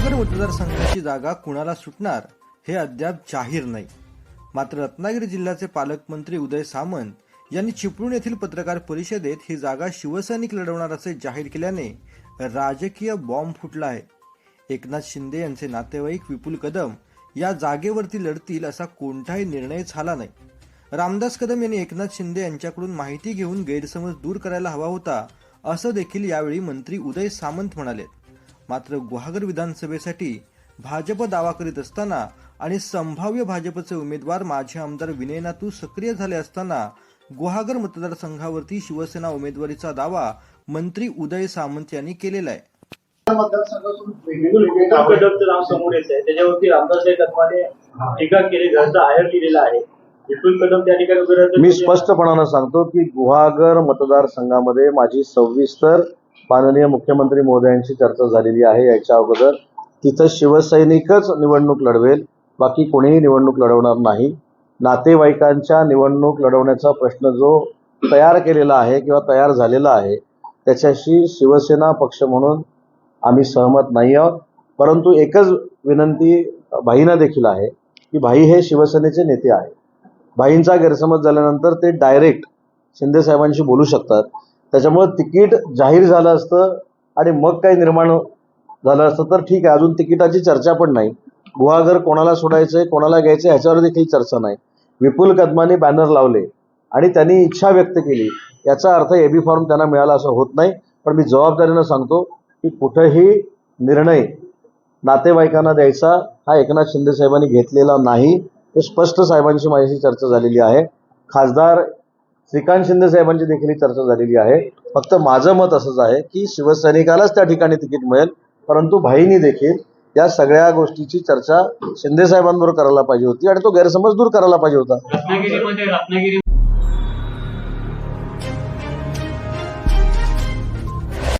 गुहागर मतदारसंघाची जागा कुणाला सुटणार हे अद्याप जाहीर नाही. मात्र रत्नागिरी जिल्ह्याचे पालकमंत्री उदय सामंत यांनी चिपळूण येथील पत्रकार परिषदेत ही जागा शिवसैनिक लढवणार असे जाहीर केल्याने राजकीय बॉम्ब फुटला आहे. एकनाथ शिंदे यांचे नातेवाईक विपुल कदम या जागेवरती लढतील असा कोणताही निर्णय झाला नाही. रामदास कदम यांनी एकनाथ शिंदे यांच्याकडून माहिती घेऊन गैरसमज दूर करायला हवा होता असं देखील यावेळी मंत्री उदय सामंत म्हणाले मात्र गुहागर विधानसभेसाठी भाजप दावा करीत असताना आणि संभाव्य भाजपचे उमेदवार माजी आमदार विनय नातू सक्रिय झाले असताना गुहागर मतदारसंघावरती शिवसेना उमेदवारीचा दावा मंत्री उदय सामंत यांनी केलेला आहे. समोर त्याच्यावरती कदमाने टीका केली घरचा. मी स्पष्टपणानं सांगतो की गुहागर मतदारसंघामध्ये माझी सविस्तर माननीय मुख्यमंत्री मोदयांची चर्चा झालेली आहे याच्या अगोदर. तिथं शिवसैनिकच निवडणूक लढवेल बाकी कोणीही निवडणूक लढवणार नाही. नातेवाईकांच्या निवडणूक लढवण्याचा प्रश्न जो तयार केलेला आहे किंवा तयार झालेला आहे त्याच्याशी शिवसेना पक्ष म्हणून आम्ही सहमत नाही आहोत. परंतु एकच विनंती भाईंना देखील आहे की भाई हे शिवसेनेचे नेते आहेत. भाईंचा गैरसमज झाल्यानंतर ते डायरेक्ट शिंदे साहेबांशी बोलू शकतात. त्याच्यामुळे तिकीट जाहीर झालं असतं आणि मग काही निर्माण झालं असतं. तर ठीक आहे अजून तिकिटाची चर्चा पण नाही. गुहागर कोणाला सोडायचंय कोणाला घ्यायचं ह्याच्यावर देखील चर्चा नाही. विपुल कदमाने बॅनर लावले आणि त्यांनी इच्छा व्यक्त केली. याचा अर्थ एबी फॉर्म त्यांना मिळाला असं होत नाही. पण मी जबाबदारीनं सांगतो की कुठेही निर्णय नातेवाईकांना द्यायचा हा एकनाथ शिंदे साहेबांनी घेतलेला नाही. हे स्पष्ट साहेबांशी माझ्याशी चर्चा झालेली आहे. खासदार श्रीकांत शिंदे साहेबांची देखील चर्चा झालेली आहे. फक्त माझं मत असंच आहे की शिवसैनिकालाच त्या ठिकाणी तिकीट मिळेल परंतु भाईनी देखील या सगळ्या गोष्टीची चर्चा शिंदे साहेबांबरोबर करायला पाहिजे होती आणि तो गैरसमज दूर करायला पाहिजे होता. रत्नागिरी